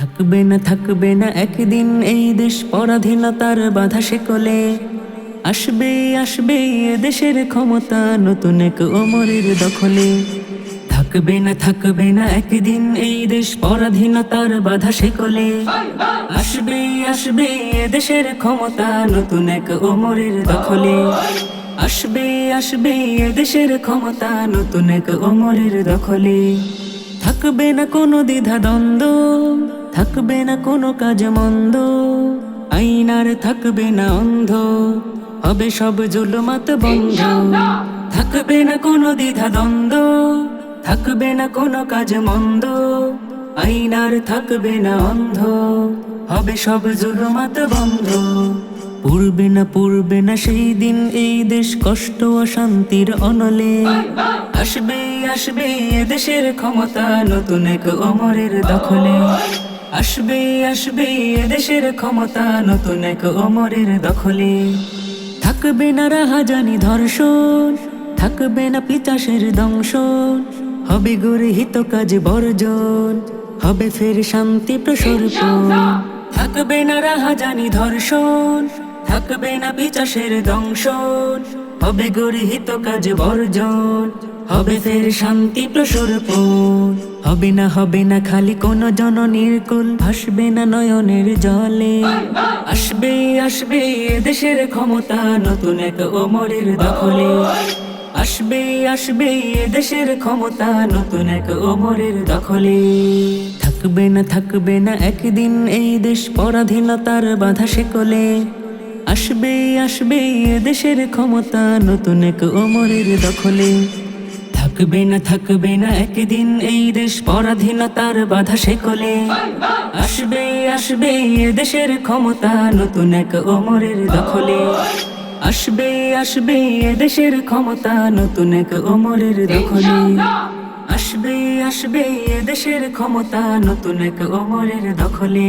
থাকবে না থাকবে না একদিন এই দেশ পরাধীনতার বাধা শেকলে আসবে আসবে দেশের ক্ষমতা নতুন এক ওমরের দখলে। থাকবে না থাকবে না একদিন এই দেশ পরাধীনতার বাধা শেকলে আসবে আসবে দেশের ক্ষমতা নতুন এক ওমরের দখলে। আসবে আসবে দেশের ক্ষমতা নতুন এক ওমরের দখলে। থাকবে না কোনো দ্বিধা দ্বন্দ্ব থাকবে না কোনো কাজ মন্দ। আইনার থাকবে না অন্ধ। হবে সব জুলমাত বন্ধ। থাকবে না কোনো দ্বিধা দ্বন্দ্ব। থাকবে না কোনো কাজ মন্দ। আইনার থাকবে না অন্ধ। হবে সব জুলমাত বন্ধ। পূর্বে না পূর্বে না সেই দিন এই দেশ কষ্ট অশান্তির অনলে। আসবে আসবে এ দেশের ক্ষমতা নতুন এক অমরের দখলে। আসবে আসবে দেশের ক্ষমতা নতুন এক অমরের দখলে। থাকবে না রাহাজানি ধর্ষণ, থাকবে না পিতাসের দংশন, হবে গরে হিত কাজ বর্জন, হবে ফের শান্তি প্রসর্পণ। থাকবে না রাহাজানি ধর্ষণ, থাকবে না পিচাসের দংশন হবে গরে হিত কাজ বর্জন, হবে ফের শান্তি প্রসর্পণ হবে না হবে না খালি কোন জননীর কুল ভাসবে না নয়নের জলে। আসবে আসবে দেশের ক্ষমতা, নতুন এক ওমরের দখলে। আসবে আসবে দেশের ক্ষমতা, নতুন এক ওমরের দখলে। থাকবে না থাকবে না একদিন এই দেশ পরাধীনতার বাধা শেকলে আসবে আসবে দেশের ক্ষমতা, নতুন এক ওমরের দখলে। থাকবে না থাকবে না একদিন এই দেশ, পরাধীনতার বাধা শেকলে আসবে আসবে দেশের ক্ষমতা, নতুন এক ওমরের দখলে। আসবে আসবে দেশের ক্ষমতা, নতুন এক ওমরের দখলে। আসবে আসবে দেশের ক্ষমতা, নতুন এক ওমরের দখলে।